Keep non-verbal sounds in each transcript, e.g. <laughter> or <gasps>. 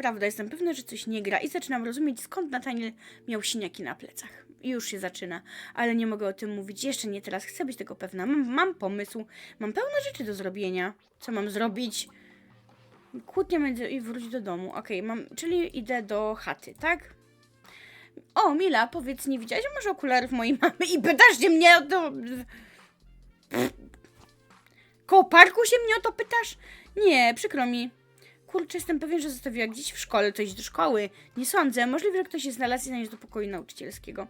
To nieprawda, jestem pewna, że coś nie gra i zaczynam rozumieć, skąd Nataniel miał siniaki na plecach. Już się zaczyna, ale nie mogę o tym mówić jeszcze nie teraz, chcę być tego pewna. Mam, mam pomysł, mam pełno rzeczy do zrobienia. Co mam zrobić? Kłótnia między i wróć do domu. Okej, mam, czyli idę do chaty, tak? O, Mila, powiedz, nie widziałaś może okularów mojej mamy i pytasz się mnie o to... Koło parku się mnie o to pytasz? Nie, przykro mi. Kurczę, jestem pewien, że zostawiła gdzieś w szkole, to iść do szkoły. Nie sądzę. Możliwe, że ktoś się znalazł i zaniósł do pokoju nauczycielskiego.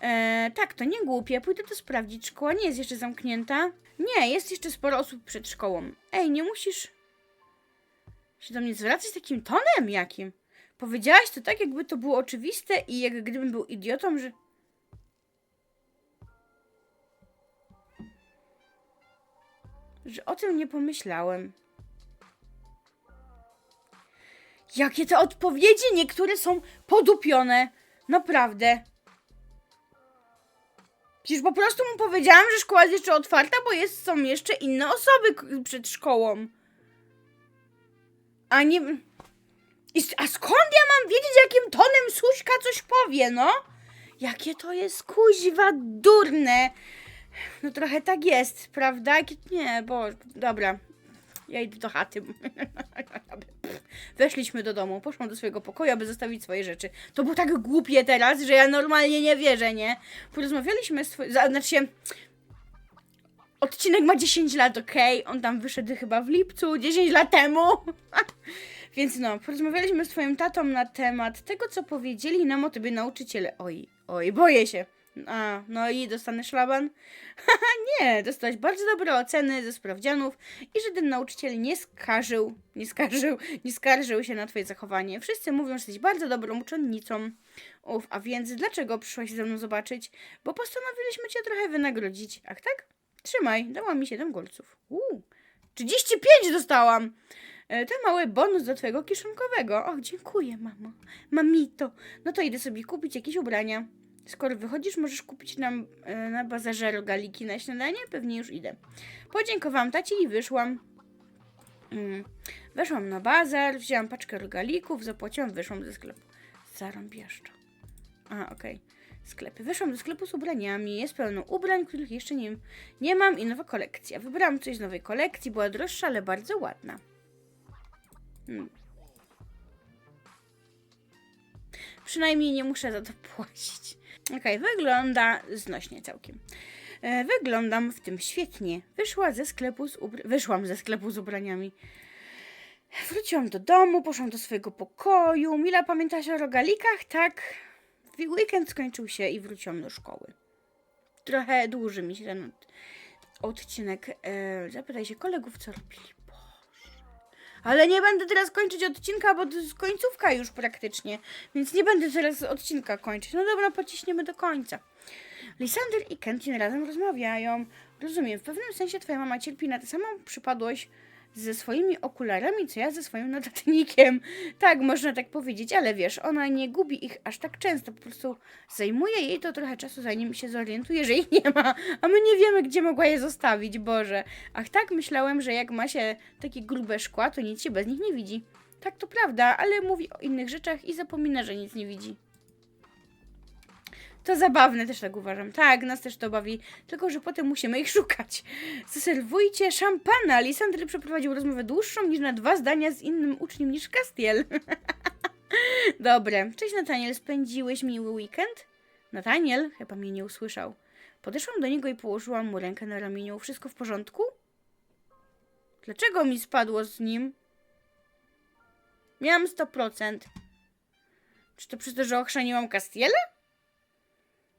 E, tak, to nie głupie. Pójdę to sprawdzić. Szkoła nie jest jeszcze zamknięta. Nie, jest jeszcze sporo osób przed szkołą. Ej, nie musisz się do mnie zwracać takim tonem jakim. Powiedziałaś to tak, jakby to było oczywiste i jak gdybym był idiotą, że... Że o tym nie pomyślałem. Jakie te odpowiedzi niektóre są podupione. Naprawdę. Przecież po prostu mu powiedziałam, że szkoła jest jeszcze otwarta, bo jest, są jeszcze inne osoby przed szkołą. A nie... A skąd ja mam wiedzieć, jakim tonem Suśka coś powie, no? Jakie to jest kuźwa durne. No trochę tak jest, prawda? Nie, bo... Dobra. Ja idę do chaty. <laughs> Weszliśmy do domu, poszłam do swojego pokoju, aby zostawić swoje rzeczy. To było tak głupie teraz, że ja normalnie nie wierzę, nie? Porozmawialiśmy z twoim... Znaczy się... Odcinek ma 10 lat, okej? On tam wyszedł chyba w lipcu, 10 lat temu. <laughs> Więc no, porozmawialiśmy z twoim tatą na temat tego, co powiedzieli nam o tobie nauczyciele. Oj, oj, boję się. A, no i dostanę szlaban? <laughs> Haha, nie, dostałeś bardzo dobre oceny ze sprawdzianów i że ten nauczyciel nie skarżył, nie skarżył, nie skarżył się na twoje zachowanie. Wszyscy mówią, że jesteś bardzo dobrą uczennicą. Uf, a więc dlaczego przyszłaś ze mną zobaczyć? Bo postanowiliśmy cię trochę wynagrodzić. Ach tak? Trzymaj, dała mi 7 golców. Uuu, 35 dostałam! E, To mały bonus do twojego kieszonkowego. Och, dziękuję, mamo. Mamito. No to idę sobie kupić jakieś ubrania. Skoro wychodzisz, możesz kupić nam e, na bazarze rogaliki na śniadanie? Pewnie już idę. Podziękowałam taci i wyszłam. Mm. Weszłam na bazar, wzięłam paczkę rogalików, zapłaciłam, wyszłam ze sklepu. Zarąbieszczo. A, okej. Sklepy. Wyszłam do sklepu z ubraniami. Jest pełno ubrań, których jeszcze nie, nie mam i nowa kolekcja. Wybrałam coś z nowej kolekcji. Była droższa, ale bardzo ładna. Hmm. Przynajmniej nie muszę za to płacić. Okej, wygląda znośnie całkiem. E, wyglądam w tym świetnie. Wyszła ze sklepu z Wyszłam ze sklepu z ubraniami. Wróciłam do domu, poszłam do swojego pokoju. Mila, pamiętasz o rogalikach? Tak. Weekend skończył się i wróciłam do szkoły. Trochę dłuży mi się ten od- odcinek. E, zapytaj się kolegów, co robili. Ale nie będę teraz kończyć odcinka, bo to jest końcówka już praktycznie. Więc nie będę teraz odcinka kończyć. No dobra, pociśniemy do końca. Lisander i Kentin razem rozmawiają. Rozumiem, w pewnym sensie twoja mama cierpi na tę samą przypadłość ze swoimi okularami, co ja ze swoim notatnikiem. <laughs> Tak, można tak powiedzieć, ale wiesz, ona nie gubi ich aż tak często. Po prostu zajmuje jej to trochę czasu, zanim się zorientuje, że ich <laughs> nie ma. A my nie wiemy, gdzie mogła je zostawić, Boże. Ach tak, myślałem, że jak ma się takie grube szkła, to nic się bez nich nie widzi. Tak, to prawda, ale mówi o innych rzeczach i zapomina, że nic nie widzi. To zabawne, też tak uważam. Tak, nas też to bawi, tylko że potem musimy ich <laughs> szukać. Zaserwujcie szampana. Lisandry przeprowadził rozmowę dłuższą niż na dwa zdania z innym uczniem niż Castiel. <laughs> Dobre. Cześć Nataniel, spędziłeś miły weekend? Nataniel chyba mnie nie usłyszał. Podeszłam do niego i położyłam mu rękę na ramieniu. Wszystko w porządku? Dlaczego mi spadło z nim? Miałam 100%. Czy to przez to, że ochrzaniłam Castiela?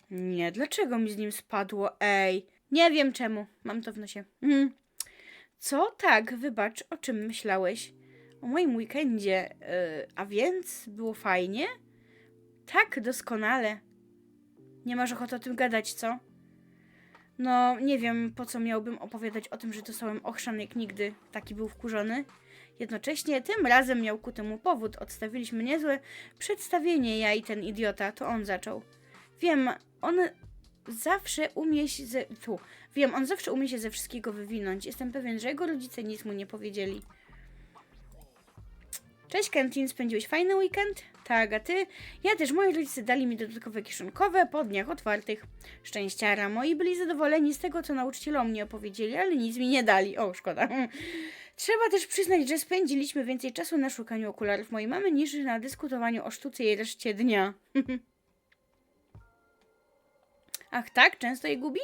Nie, dlaczego mi z nim spadło? Ej, nie wiem czemu. Mam to w nosie. Mhm. Co? Tak, wybacz, o czym myślałeś? O moim weekendzie. Yy, a więc było fajnie? Tak, doskonale. Nie masz ochoty o tym gadać, co? No, nie wiem, po co miałbym opowiadać o tym, że dostałem ochrzan jak nigdy. Taki był wkurzony. Jednocześnie tym razem miał ku temu powód. Odstawiliśmy niezłe przedstawienie, ja i ten idiota. To on zaczął. Wiem, on zawsze umie się ze... Tu. Wiem, on zawsze umie się ze wszystkiego wywinąć. Jestem pewien, że jego rodzice nic mu nie powiedzieli. Cześć, Kentin, spędziłeś fajny weekend? Tak, a ty? Ja też, moi rodzice dali mi dodatkowe kieszonkowe po dniach otwartych. Szczęściara, moi byli zadowoleni z tego, co nauczyciele o mnie opowiedzieli, ale nic mi nie dali. O, szkoda. <laughs> Trzeba też przyznać, że spędziliśmy więcej czasu na szukaniu okularów mojej mamy niż na dyskutowaniu o sztuce i reszcie dnia. <laughs> Ach tak? Często je gubi?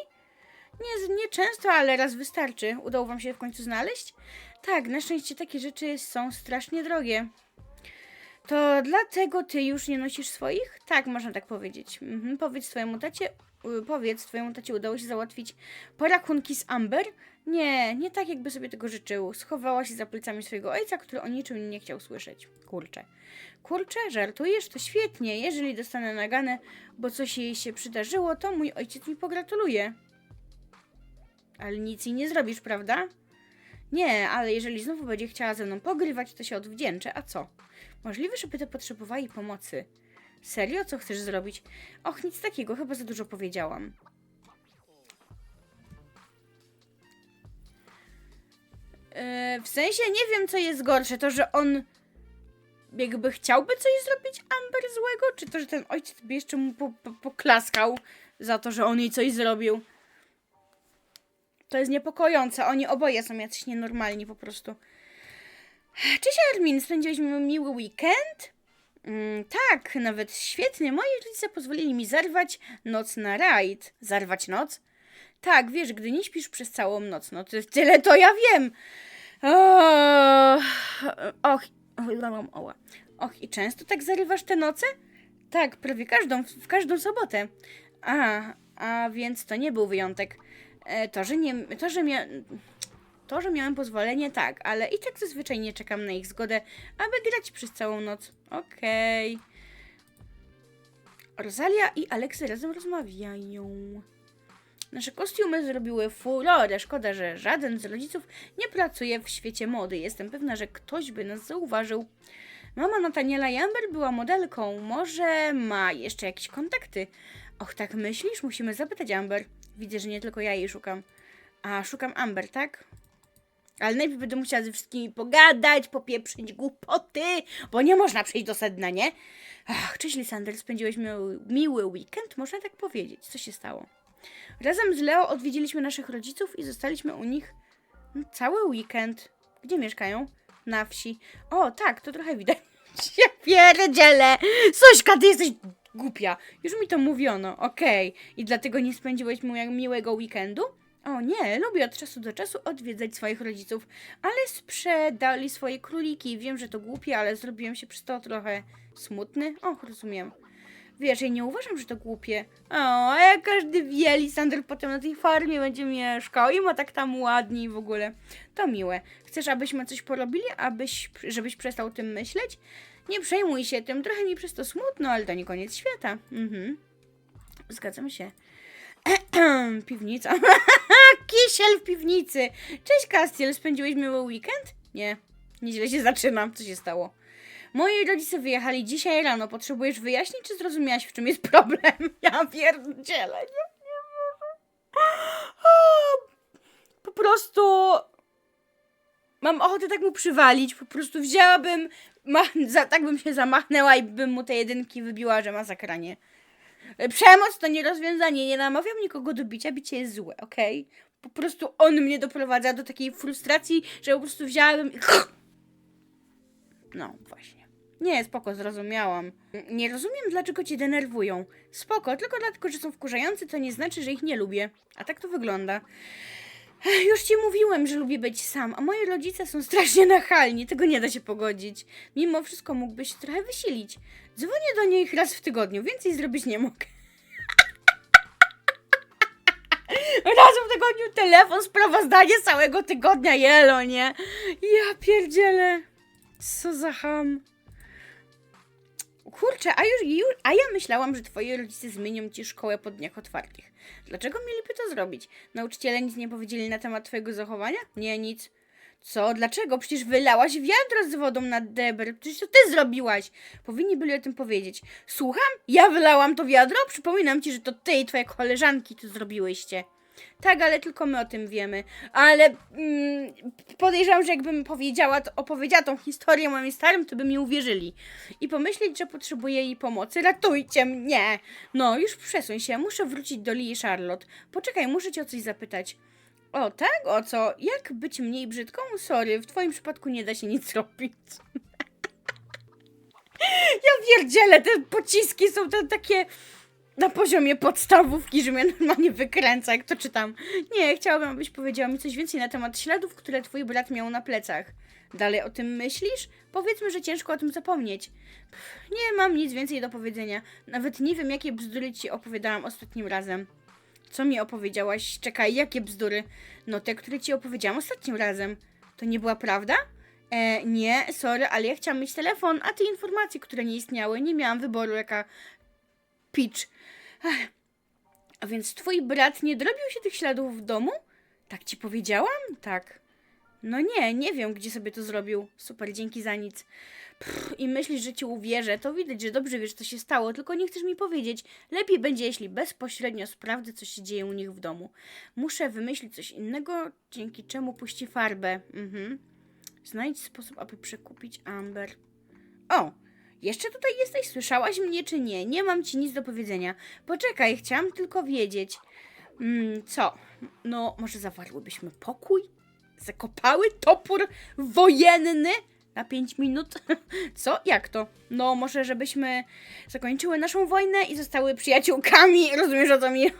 Nie, nie często, ale raz wystarczy. Udało wam się w końcu znaleźć? Tak, na szczęście takie rzeczy są strasznie drogie. To dlatego ty już nie nosisz swoich? Tak, można tak powiedzieć. Mhm. Powiedz twojemu tacie, powiedz twojemu tacie, udało się załatwić porachunki z Amber? Nie, nie tak jakby sobie tego życzył. Schowała się za plecami swojego ojca, który o niczym nie chciał słyszeć. Kurczę. Kurczę, żartujesz? To świetnie. Jeżeli dostanę naganę, bo coś jej się przydarzyło, to mój ojciec mi pogratuluje. Ale nic jej nie zrobisz, prawda? Nie, ale jeżeli znowu będzie chciała ze mną pogrywać, to się odwdzięczę. A co? Możliwe, że będę potrzebowała jej pomocy. Serio? Co chcesz zrobić? Och, nic takiego, chyba za dużo powiedziałam. Yy, w sensie nie wiem, co jest gorsze. To, że on jakby chciałby coś zrobić Amber złego, czy to, że ten ojciec jeszcze mu po, po, poklaskał za to, że on jej coś zrobił. To jest niepokojące. Oni oboje są jacyś nienormalni po prostu. Cześć Armin, spędziliśmy miły weekend? Mm, tak, nawet świetnie. Moi rodzice pozwolili mi zerwać noc na rajd. Zarwać noc? Tak, wiesz, gdy nie śpisz przez całą noc, no to tyle to ja wiem. Och, oła. Och, i często tak zarywasz te noce? Tak, prawie każdą, w każdą sobotę. A, a więc to nie był wyjątek. E, To, że nie, to, że mia, to, że miałem pozwolenie, tak, ale i tak zazwyczaj nie czekam na ich zgodę, aby grać przez całą noc. Okej. Rosalia i Aleksy razem rozmawiają. Nasze kostiumy zrobiły furorę. Szkoda, że żaden z rodziców nie pracuje w świecie mody. Jestem pewna, że ktoś by nas zauważył. Mama Nataniela i Amber była modelką. Może ma jeszcze jakieś kontakty. Och, tak myślisz? Musimy zapytać Amber. Widzę, że nie tylko ja jej szukam. A, szukam Amber, tak? Ale najpierw będę musiała ze wszystkimi pogadać, popieprzyć głupoty, bo nie można przejść do sedna, nie? Ach, cześć Lisander, spędziłeś miły, weekend, można tak powiedzieć. Co się stało? Razem z Leo odwiedziliśmy naszych rodziców i zostaliśmy u nich cały weekend. Gdzie mieszkają? Na wsi. O, tak, to trochę widać. <laughs> Ja pierdzielę! Sośka, ty jesteś głupia. Już mi to mówiono, okej. I dlatego nie spędziłeś jak miłego weekendu? O nie, lubię od czasu do czasu odwiedzać swoich rodziców, ale sprzedali swoje króliki. Wiem, że to głupie, ale zrobiłem się przez to trochę smutny. Och, rozumiem. Wiesz, ja nie uważam, że to głupie. O, a jak każdy wie, Lisander potem na tej farmie będzie mieszkał i ma tak tam ładnie i w ogóle. To miłe. Chcesz, abyśmy coś porobili, abyś, żebyś przestał tym myśleć? Nie przejmuj się tym, trochę mi przez to smutno, ale to nie koniec świata. Mhm. Zgadzam się. <clears throat> Piwnica. <laughs> Kisiel w piwnicy. Cześć, Castiel. Spędziłeś miły weekend? Nie. Nieźle się zaczynam. Co się stało? Moi rodzice wyjechali dzisiaj rano. Potrzebujesz wyjaśnić, czy zrozumiałaś, w czym jest problem? <laughs> Ja pierdzielę. Nie, nie <gasps> Po prostu... Mam ochotę tak mu przywalić. Po prostu wzięłabym... Mach, za, tak bym się zamachnęła i bym mu te jedynki wybiła, że masakranie. Przemoc to nie rozwiązanie. Nie namawiam nikogo do bicia. Bicie jest złe, okej? Po prostu on mnie doprowadza do takiej frustracji, że po prostu wziąłem i... <laughs> No, właśnie. Nie, spoko, zrozumiałam. Nie rozumiem, dlaczego cię denerwują. Spoko, tylko dlatego, że są wkurzający, to nie znaczy, że ich nie lubię. A tak to wygląda. Już ci mówiłem, że lubię być sam, a moi rodzice są strasznie nachalni, tego nie da się pogodzić. Mimo wszystko mógłbyś trochę wysilić. Dzwonię do nich raz w tygodniu, więcej zrobić nie mogę. <laughs> Raz w tygodniu telefon, sprawozdanie całego tygodnia, jelo, nie? Ja pierdzielę. Co za ham. Kurczę, a, już, już, a ja myślałam, że twoi rodzice zmienią ci szkołę po dniach otwartych. Dlaczego mieliby to zrobić? Nauczyciele nic nie powiedzieli na temat twojego zachowania? Nie, nic. Co? Dlaczego? Przecież wylałaś wiadro z wodą na deber. Przecież to ty zrobiłaś. Powinni byli o tym powiedzieć. Słucham? Ja wylałam to wiadro? Przypominam ci, że to ty i twoje koleżanki to zrobiłyście. Tak, ale tylko my o tym wiemy. Ale mm, podejrzewam, że jakbym powiedziała, to, opowiedziała tą historię moim starym, to by mi uwierzyli. I pomyśleć, że potrzebuję jej pomocy. Ratujcie mnie! No, już przesuń się. Muszę wrócić do Lee Charlotte. Poczekaj, muszę cię o coś zapytać. O, tak? O co? Jak być mniej brzydką? Sorry, w twoim przypadku nie da się nic <laughs> robić. ja pierdzielę, te pociski są te takie na poziomie podstawówki, że mnie normalnie wykręca, jak to czytam. Nie, chciałabym, abyś powiedziała mi coś więcej na temat śladów, które twój brat miał na plecach. Dalej o tym myślisz? Powiedzmy, że ciężko o tym zapomnieć. Pff, nie mam nic więcej do powiedzenia. Nawet nie wiem, jakie bzdury ci opowiadałam ostatnim razem. Co mi opowiedziałaś? Czekaj, jakie bzdury? No te, które ci opowiedziałam ostatnim razem. To nie była prawda? E, nie, sorry, ale ja chciałam mieć telefon, a te informacje, które nie istniały, nie miałam wyboru, jaka pitch. A więc twój brat nie drobił się tych śladów w domu? Tak ci powiedziałam? Tak. No nie, nie wiem, gdzie sobie to zrobił. Super, dzięki za nic. Pff, I myślisz, że ci uwierzę, to widać, że dobrze wiesz, co się stało, tylko nie chcesz mi powiedzieć. Lepiej będzie, jeśli bezpośrednio sprawdzę, co się dzieje u nich w domu. Muszę wymyślić coś innego, dzięki czemu puści farbę. Mhm. Znajdź sposób, aby przekupić Amber. O! Jeszcze tutaj jesteś? Słyszałaś mnie czy nie? Nie mam ci nic do powiedzenia. Poczekaj, chciałam tylko wiedzieć. Mm, co? No, może zawarłybyśmy pokój? Zakopały topór wojenny na 5 minut? <laughs> Co? Jak to? No, może żebyśmy zakończyły naszą wojnę i zostały przyjaciółkami. Rozumiesz o co mi?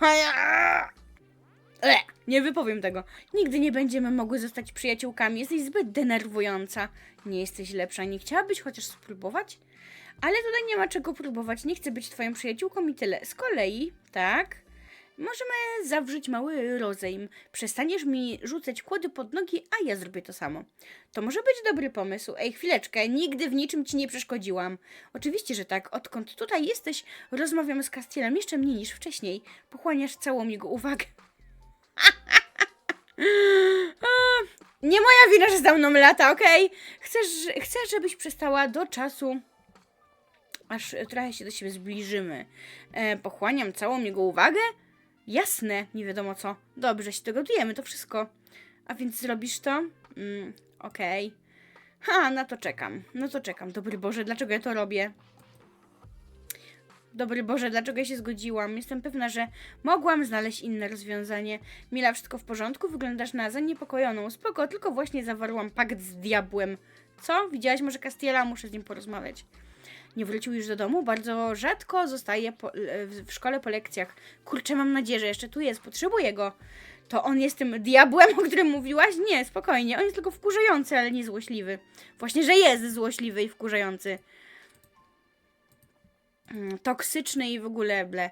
Nie wypowiem tego. Nigdy nie będziemy mogły zostać przyjaciółkami. Jesteś zbyt denerwująca. Nie jesteś lepsza. Nie chciałabyś chociaż spróbować? Ale tutaj nie ma czego próbować. Nie chcę być twoją przyjaciółką i tyle. Z kolei, tak, możemy zawrzeć mały rozejm. Przestaniesz mi rzucać kłody pod nogi, a ja zrobię to samo. To może być dobry pomysł. Ej, chwileczkę, nigdy w niczym ci nie przeszkodziłam. Oczywiście, że tak. Odkąd tutaj jesteś, rozmawiam z Castielem jeszcze mniej niż wcześniej. Pochłaniasz całą jego uwagę. <laughs> Nie moja wina, że za mną lata, okej? Chcesz, chcę, żebyś przestała do czasu aż trochę się do siebie zbliżymy. E, pochłaniam całą jego uwagę? Jasne, nie wiadomo co. Dobrze, się dogadujemy, to wszystko. A więc zrobisz to? Mm, okej. Ha, na to czekam. No to czekam. Dobry Boże, dlaczego ja to robię? Dobry Boże, dlaczego ja się zgodziłam? Jestem pewna, że mogłam znaleźć inne rozwiązanie. Mila, wszystko w porządku? Wyglądasz na zaniepokojoną. Spoko, tylko właśnie zawarłam pakt z diabłem. Co? Widziałaś może Castiela? Muszę z nim porozmawiać. Nie wrócił już do domu? Bardzo rzadko zostaje po, e, w szkole po lekcjach. Kurczę, mam nadzieję, że jeszcze tu jest. Potrzebuję go. To on jest tym diabłem, o którym mówiłaś? Nie, spokojnie. On jest tylko wkurzający, ale nie złośliwy. Właśnie, że jest złośliwy i wkurzający. Mm, Toksyczny i w ogóle ble.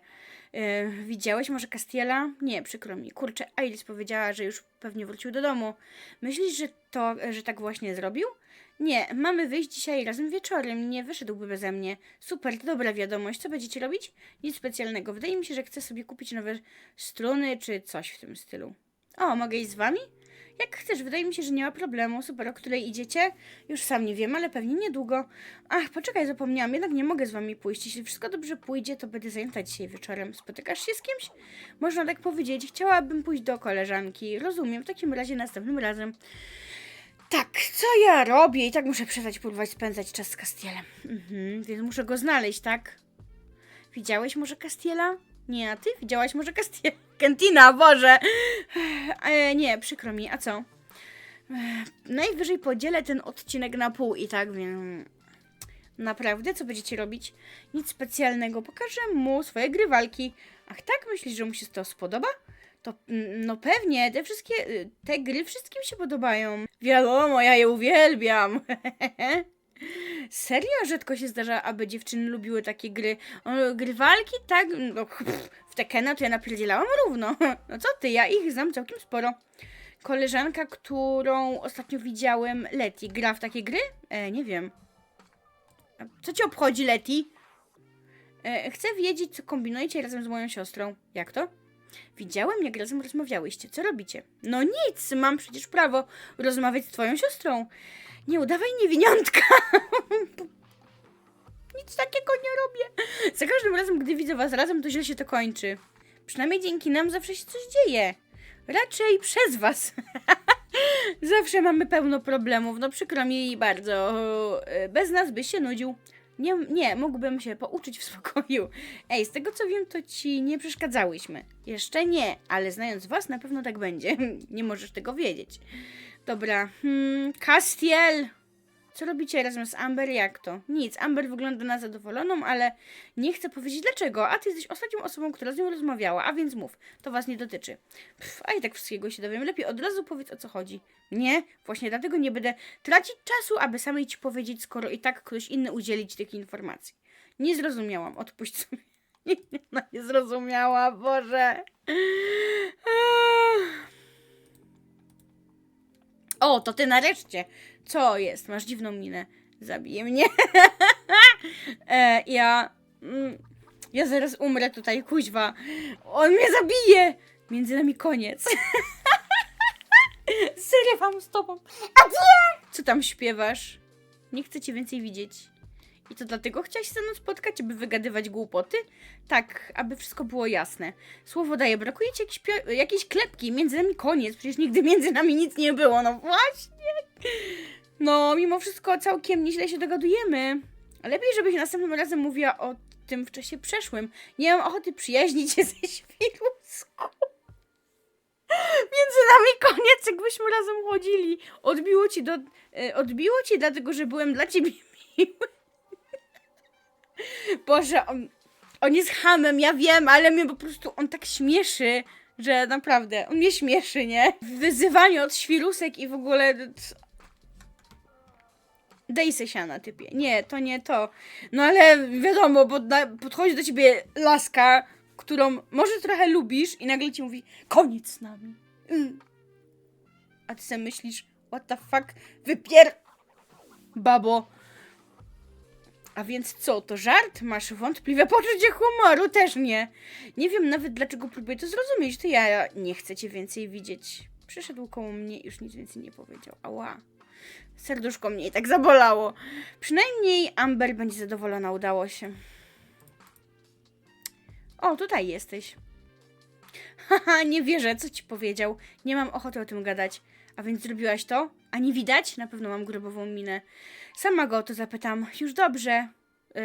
E, widziałeś może Castiela? Nie, przykro mi. Kurczę, Ailis powiedziała, że już pewnie wrócił do domu. Myślisz, że to, że tak właśnie zrobił? Nie, mamy wyjść dzisiaj razem wieczorem. Nie wyszedłby beze mnie. Super, to dobra wiadomość. Co będziecie robić? Nic specjalnego. Wydaje mi się, że chcę sobie kupić nowe struny czy coś w tym stylu. O, mogę iść z wami? Jak chcesz, wydaje mi się, że nie ma problemu. Super, o której idziecie? Już sam nie wiem, ale pewnie niedługo. Ach, poczekaj, zapomniałam, jednak nie mogę z wami pójść. Jeśli wszystko dobrze pójdzie, to będę zajęta dzisiaj wieczorem. Spotykasz się z kimś? Można tak powiedzieć. Chciałabym pójść do koleżanki. Rozumiem, w takim razie następnym razem. Tak, co ja robię? I tak muszę przestać próbować spędzać czas z Castielem. Mhm, więc muszę go znaleźć, tak? Widziałeś może Castiela? Nie, a ty widziałaś może Castiela? <laughs> Kentina, Boże! E, nie, przykro mi, a co? E, najwyżej podzielę ten odcinek na pół i tak wiem. Naprawdę? Co będziecie robić? Nic specjalnego. Pokażę mu swoje gry walki. Ach tak? Myślisz, że mu się to spodoba? To no pewnie, te wszystkie, y, te gry wszystkim się podobają. Wiadomo, ja je uwielbiam. <laughs> Serio? Rzadko się zdarza, aby dziewczyny lubiły takie gry. O, gry walki? Tak? No, pff, w Tekena to ja napierdzielałam równo. <laughs> No co ty, ja ich znam całkiem sporo. Koleżanka, którą ostatnio widziałem, Leti, gra w takie gry? E, nie wiem. Co ci obchodzi, Leti? E, chcę wiedzieć, co kombinujecie razem z moją siostrą. Jak to? Widziałem, jak razem rozmawiałyście. Co robicie? No nic, mam przecież prawo rozmawiać z twoją siostrą. Nie udawaj niewiniątka. <laughs> nic takiego nie robię. Za każdym razem, gdy widzę was razem, to źle się to kończy. Przynajmniej dzięki nam zawsze się coś dzieje. Raczej przez was. <laughs> zawsze mamy pełno problemów. No przykro mi bardzo. E, Bez nas byś się nudził. Nie, nie, mógłbym się pouczyć w spokoju. Ej, z tego co wiem, to ci nie przeszkadzałyśmy. Jeszcze nie, ale znając was, na pewno tak będzie. <laughs> nie możesz tego wiedzieć. Dobra, hmm, Castiel! Co robicie razem z Amber? Jak to? Nic, Amber wygląda na zadowoloną, ale nie chcę powiedzieć dlaczego. A ty jesteś ostatnią osobą, która z nią rozmawiała, a więc mów. To was nie dotyczy. Pff, a i tak wszystkiego się dowiem. Lepiej od razu powiedz o co chodzi. Nie, właśnie dlatego nie będę tracić czasu, aby samej ci powiedzieć, skoro i tak ktoś inny udzieli ci takich informacji. Nie zrozumiałam, odpuść sobie. <laughs> No nie zrozumiała, Boże. O, to ty nareszcie. Co jest? Masz dziwną minę. Zabije mnie. <laughs> e, ja... Mm, ja zaraz umrę tutaj, kuźwa. On mnie zabije. Między nami koniec. <laughs> Zrywam z tobą. A nie! Co tam śpiewasz? Nie chcę cię więcej widzieć. I to dlatego chciałaś ze mną spotkać, aby wygadywać głupoty? Tak, aby wszystko było jasne. Słowo daję, brakuje ci jakiejś, jakiejś klepki, między nami koniec, przecież nigdy między nami nic nie było, no właśnie. No, mimo wszystko całkiem nieźle się dogadujemy. Lepiej, żebyś następnym razem mówiła o tym w czasie przeszłym. Nie mam ochoty przyjaźnić się <laughs> ze świrusku. Między nami koniec, jakbyśmy razem chodzili. Odbiło ci do... e, Odbiło ci dlatego, że byłem dla ciebie <laughs> miły. Boże, on, on jest hamem, ja wiem, ale mnie po prostu on tak śmieszy, że naprawdę, on mnie śmieszy, nie? Wyzywanie od świrusek i w ogóle... Dej se siana, typie. Nie, to nie to. No ale wiadomo, bo podchodzi do ciebie laska, którą może trochę lubisz i nagle ci mówi koniec z nami. Mm. A ty sobie myślisz, what the fuck, wypier... Babo. A więc co, to żart? Masz wątpliwe poczucie humoru? Też nie. Nie wiem nawet dlaczego próbuję to zrozumieć, to ja nie chcę cię więcej widzieć. Przyszedł koło mnie i już nic więcej nie powiedział. Ała. Serduszko mnie i tak zabolało. Przynajmniej Amber będzie zadowolona, udało się. O, tutaj jesteś. Haha, <laughs> nie wierzę, co ci powiedział. Nie mam ochoty o tym gadać. A więc zrobiłaś to? A nie widać? Na pewno mam grobową minę. Sama go o to zapytam. Już dobrze. Yy,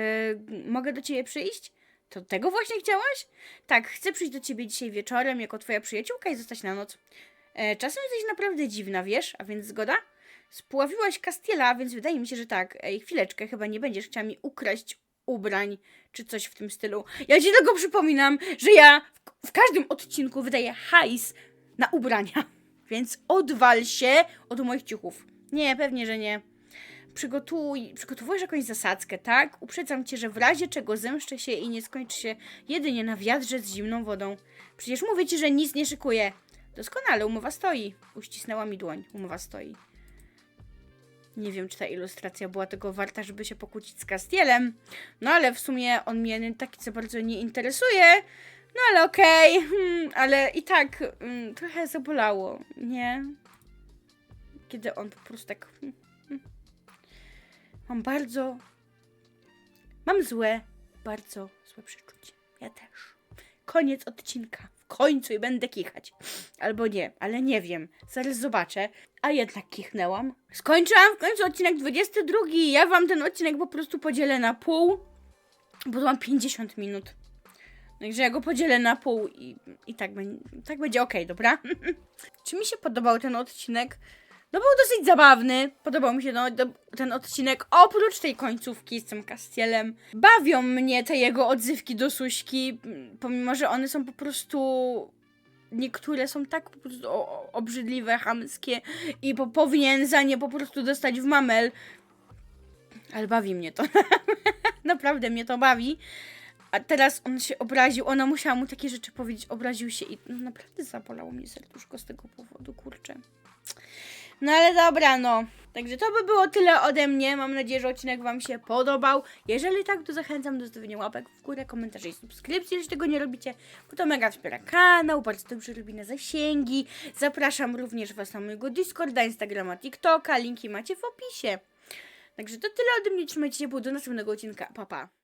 mogę do ciebie przyjść? To tego właśnie chciałaś? Tak, chcę przyjść do ciebie dzisiaj wieczorem jako twoja przyjaciółka i zostać na noc. E, czasem jesteś naprawdę dziwna, wiesz? A więc zgoda? Spławiłaś Castiela, więc wydaje mi się, że tak. Ej, chwileczkę, chyba nie będziesz chciała mi ukraść ubrań, czy coś w tym stylu. Ja ci tylko przypominam, że ja w, w każdym odcinku wydaję hajs na ubrania. <laughs> Więc odwal się od moich ciuchów. Nie, pewnie, że nie. Przygotuj, przygotowujesz jakąś zasadzkę, tak? Uprzedzam cię, że w razie czego zemszczę się i nie skończy się jedynie na wiadrze z zimną wodą. Przecież mówię ci, że nic nie szykuję. Doskonale, umowa stoi. Uścisnęła mi dłoń. Umowa stoi. Nie wiem, czy ta ilustracja była tego warta, żeby się pokłócić z Castielem. No ale w sumie on mnie tak za bardzo nie interesuje. No ale okej, <laughs> hmm, ale i tak mm, trochę zabolało, nie? Kiedy on po prostu tak. hmm, hmm. Mam bardzo. Mam złe, bardzo złe przeczucie. Ja też. Koniec odcinka. W końcu i będę kichać. Albo nie, ale nie wiem. Zaraz zobaczę. A jednak kichnęłam. Skończyłam w końcu odcinek 22. Ja wam ten odcinek po prostu podzielę na pół, bo mam 50 minut. Także ja go podzielę na pół i, i tak, tak będzie ok, dobra? <laughs> Czy mi się podobał ten odcinek? No był dosyć zabawny. Podobał mi się no, ten odcinek oprócz tej końcówki z tym Castielem. Bawią mnie te jego odzywki do Suśki, m, pomimo, że one są po prostu... Niektóre są tak po prostu obrzydliwe, chamskie i po, powinien za nie po prostu dostać w mamel. Ale bawi mnie to. <laughs> Naprawdę mnie to bawi. A teraz on się obraził, ona musiała mu takie rzeczy powiedzieć, obraził się i no, naprawdę zabolało mnie serduszko z tego powodu, kurczę. No ale dobra, no. Także to by było tyle ode mnie. Mam nadzieję, że odcinek Wam się podobał. Jeżeli tak, to zachęcam do zostawienia łapek w górę, komentarzy i subskrypcji, jeśli tego nie robicie, bo to mega wspiera kanał, bardzo dobrze robi na zasięgi. Zapraszam również Was na mojego Discorda, Instagrama, TikToka. Linki macie w opisie. Także to tyle ode mnie. Trzymajcie się, do następnego odcinka. Pa, pa.